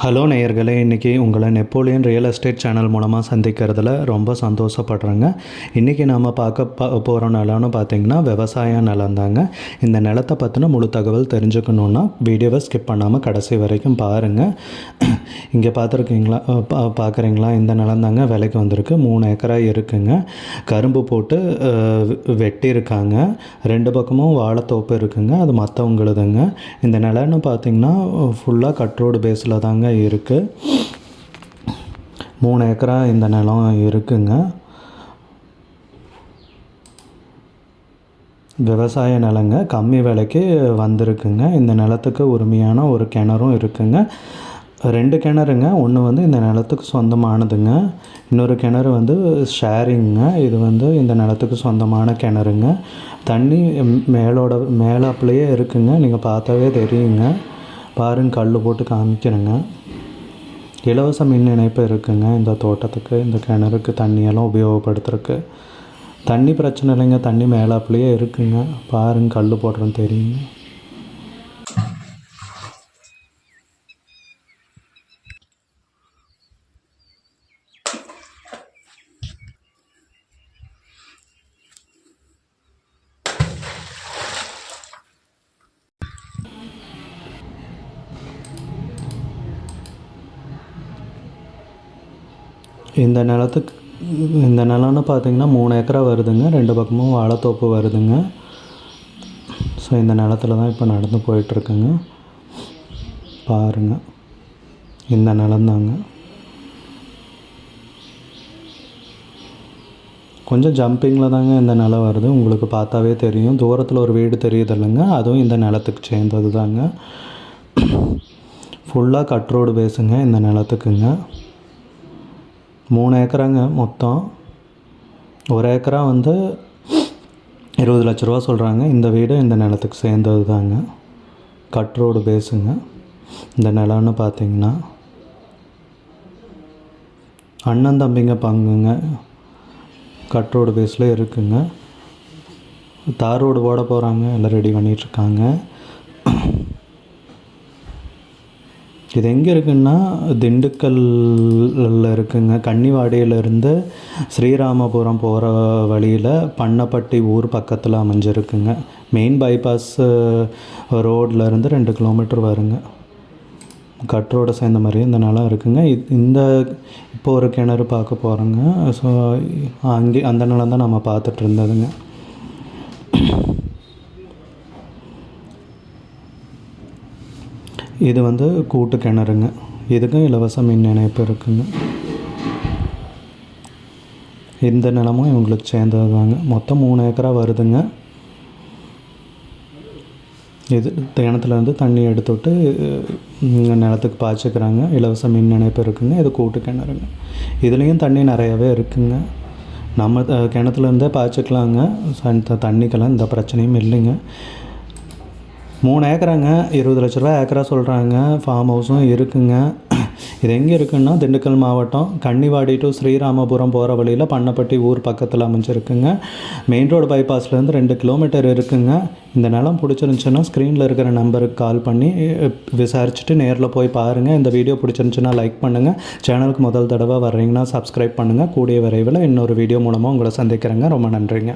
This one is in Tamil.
ஹலோ நேயர்களே இன்றைக்கி உங்களை நெப்போலியன் ரியல் எஸ்டேட் சேனல் மூலமாக சந்திக்கிறதுல ரொம்ப சந்தோஷப்படுறேங்க. இன்றைக்கி நாம் பார்க்க போகிற நிலம்னு பார்த்தீங்கன்னா விவசாய நிலம் தாங்க. இந்த நிலத்தை பற்றின முழு தகவல் தெரிஞ்சுக்கணுன்னா வீடியோவை ஸ்கிப் பண்ணாமல் கடைசி வரைக்கும் பாருங்கள் இங்கே பார்த்துருக்கீங்களா பா பார்க்குறீங்களா? இந்த நிலம் தாங்க விலைக்கு வந்திருக்கு. மூணு ஏக்கரா இருக்குங்க. கரும்பு போட்டு வெட்டியிருக்காங்க. ரெண்டு பக்கமும் வாழைத்தோப்பு இருக்குங்க. அது மற்றவங்களுதுங்க இந்த நிலம்னு பார்த்தீங்கன்னா ஃபுல்லாக கட்ரோடு பேஸில் தாங்க இருக்குது மூணு ஏக்கரா இந்த நிலம் இருக்குங்க. விவசாய நிலங்க கம்மி விலைக்கு வந்திருக்குங்க. இந்த நிலத்துக்கு உரிமையான ஒரு கிணறும் இருக்குங்க. ரெண்டு கிணறுங்க. ஒன்று வந்து இந்த நிலத்துக்கு சொந்தமானதுங்க. இன்னொரு கிணறு வந்து ஷேரிங்க இது வந்து இந்த நிலத்துக்கு சொந்தமான கிணறுங்க. தண்ணி மேலோட மேலே அப்படியே இருக்குங்க. நீங்கள் பார்த்தாவே தெரியுங்க. பாருங்க கல் போட்டு காமிக்கிறேங்க. இலவச மின் இணைப்பு இருக்குங்க இந்த தோட்டத்துக்கு இந்த கிணறுக்கு தண்ணியெல்லாம் உபயோகப்படுத்துறதுக்கு. தண்ணி பிரச்சனை இல்லைங்க தண்ணி மேலாப்புலேயே இருக்குங்க. பாருங்க கல் போடுறேன்னு தெரியுங்க. இந்த நிலத்துக்கு இந்த நிலம்னு பார்த்தீங்கன்னா மூணு ஏக்கரா வருதுங்க. ரெண்டு பக்கமும் வாழைத்தோப்பு வருதுங்க. ஸோ இந்த நிலத்துல தான் இப்போ நடந்து போயிட்டுருக்குங்க. பாருங்கள் இந்த நிலந்தாங்க கொஞ்சம் ஜம்பிங்கில் தாங்க இந்த நிலம் வருது. உங்களுக்கு பார்த்தாவே தெரியும். தூரத்தில் ஒரு வீடு தெரியுது இல்லைங்க அதுவும் இந்த நிலத்துக்கு சேர்ந்தது தாங்க ஃபுல்லாக கட் ரோடு பேஸுங்க இந்த நிலத்துக்குங்க. மூணு ஏக்கராங்க மொத்தம். ஒரு ஏக்கரா வந்து இருபது லட்ச ரூபா சொல்கிறாங்க இந்த வீடு இந்த நிலத்துக்கு சேர்ந்தது தாங்க கட் ரோடு பேஸுங்க. இந்த நிலம்னு பார்த்தீங்கன்னா அண்ணன் தம்பிங்க பங்குங்க. கட் ரோடு பேஸில் இருக்குங்க. தார் ரோடு போட போகிறாங்க எல்லாம் ரெடி பண்ணிகிட்ருக்காங்க இது எங்கே இருக்குன்னா திண்டுக்கல்ல இருக்குங்க. கன்னிவாடியிலேருந்து ஸ்ரீராமபுரம் போகிற வழியில் பண்ணப்பட்டி ஊர் பக்கத்தில் அமைஞ்சிருக்குங்க. மெயின் பைபாஸ் ரோட்லேருந்து ரெண்டு கிலோமீட்டர் வருங்க. கட்ரோட சேர்ந்த மாதிரி இந்த நிலம் இருக்குங்க. இந்த இப்போ ஒரு கிணறு பார்க்க போகிறோங்க ஸோ அங்கே அந்த நிலம் தான் நம்ம பார்த்துட்டு இருந்ததுங்க. இது வந்து கூட்டு கிணறுங்க. இதுக்கும் இலவச மின் இணைப்பு இருக்குங்க. இந்த நிலமும் இவங்களுக்கு சேர்ந்தது தாங்க மொத்தம் மூணு ஏக்கரா வருதுங்க. இது கிணத்துலேருந்து தண்ணி எடுத்துவிட்டு நிலத்துக்கு பாய்ச்சிக்கிறாங்க. இலவச மின் இணைப்பு இருக்குங்க. இது கூட்டு கிணறுங்க. இதுலேயும் தண்ணி நிறையாவே இருக்குங்க. நம்ம த- கிணத்துலேருந்தே பாய்ச்சிக்கலாங்க. தண்ணிக்கெல்லாம் எந்த பிரச்சனையும் இல்லைங்க. மூணு ஏக்கராங்க. இருபது லட்ச ரூபா ஏக்கரா சொல்கிறாங்க ஃபார்ம் ஹவுஸும் இருக்குங்க. இது எங்கே இருக்குன்னா திண்டுக்கல் மாவட்டம் கன்னிவாடி டு ஸ்ரீராமபுரம் போகிற வழியில் பண்ணப்பட்டி ஊர் பக்கத்தில் அமைஞ்சிருக்குங்க. மெயின் ரோடு பைபாஸ்லேருந்து ரெண்டு கிலோமீட்டர் இருக்குங்க. இந்த நிலம் பிடிச்சிருந்துச்சுன்னா ஸ்க்ரீனில் இருக்கிற நம்பருக்கு கால் பண்ணி விசாரிச்சுட்டு நேரில் போய் பாருங்கள் இந்த வீடியோ பிடிச்சிருந்துச்சுன்னா லைக் பண்ணுங்கள் சேனலுக்கு முதல் தடவை வர்றீங்கன்னா சப்ஸ்கிரைப் பண்ணுங்கள் கூடிய விரைவில் இன்னொரு வீடியோ மூலமாக உங்களை சந்திக்கிறேங்க. ரொம்ப நன்றிங்க.